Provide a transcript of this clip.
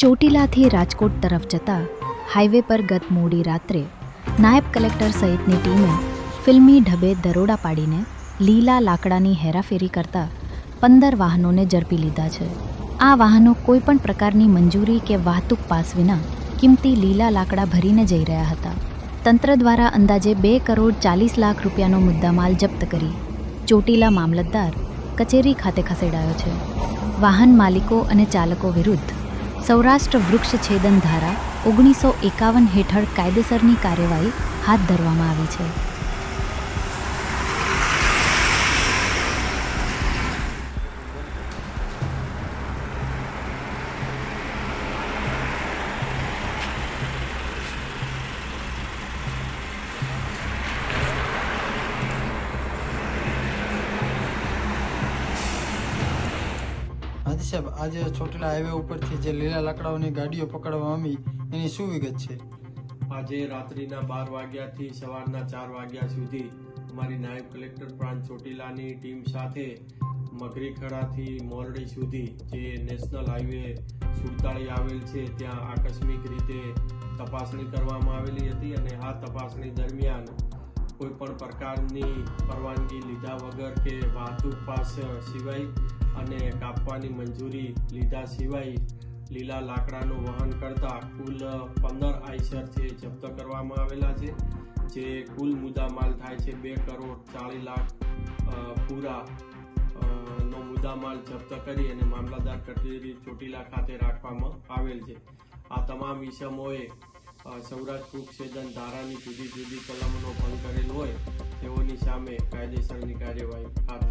ચોટીલાથી રાજકોટ તરફ જતા હાઈવે પર ગત મોડી રાત્રે નાયબ કલેક્ટર સહિતની ટીમે ફિલ્મી ઢબે દરોડા પાડીને લીલા લાકડાની હેરાફેરી કરતા પંદર વાહનોને ઝડપી લીધા છે. આ વાહનો કોઈપણ પ્રકારની મંજૂરી કે વાહતુક પાસ વિના કિંમતી લીલા લાકડા ભરીને જઈ રહ્યા હતા. તંત્ર દ્વારા અંદાજે બે કરોડ ચાલીસ લાખ રૂપિયાનો મુદ્દામાલ જપ્ત કરી ચોટીલા મામલતદાર કચેરી ખાતે ખસેડાયો છે. વાહન માલિકો અને ચાલકો વિરુદ્ધ સૌરાષ્ટ્ર વૃક્ષ છેદન ધારા ઓગણીસો એકાવન હેઠળ કાયદેસરની કાર્યવાહી હાથ ધરવામાં આવી છે. હાજી સાહેબ, આજે ચોટીલા હાઈવે ઉપરથી જે લીલા લાકડાઓની ગાડીઓ પકડવા આવી, એની શું વિગત છે? આજે રાત્રિના બાર વાગ્યાથી સવારના ચાર વાગ્યા સુધી અમારી નાયબ કલેક્ટર પ્રાંત ચોટીલાની ટીમ સાથે મગરીખડાથી મોરડી સુધી જે નેશનલ હાઈવે સુડતાળી આવેલ છે, ત્યાં આકસ્મિક રીતે તપાસણી કરવામાં આવેલી હતી અને આ તપાસણી દરમિયાન કોઈ પણ પ્રકારની પરવાનગી લીધા વગર કે વાહતુક પાસ સિવાય અને કાપવાની મંજૂરી લીધા સિવાય લીલા લાકડાનું વહન કરતા કુલ પંદર આઈસર છે જપ્ત કરવામાં આવેલા છે, જે કુલ મુદ્દામાલ થાય છે બે કરોડ ચાલીસ લાખ પૂરા નો મુદ્દામાલ જપ્ત કરી અને મામલતદાર કચેરી ચોટીલા ખાતે રાખવામાં આવેલ છે. આ તમામ ઇસમોએ સૌરાષ્ટ્ર વૃક્ષછેદન ધારાની જુદી જુદી કલમનો ભંગ કરેલ હોય, તેઓની સામે કાયદેસરની કાર્યવાહી હાથ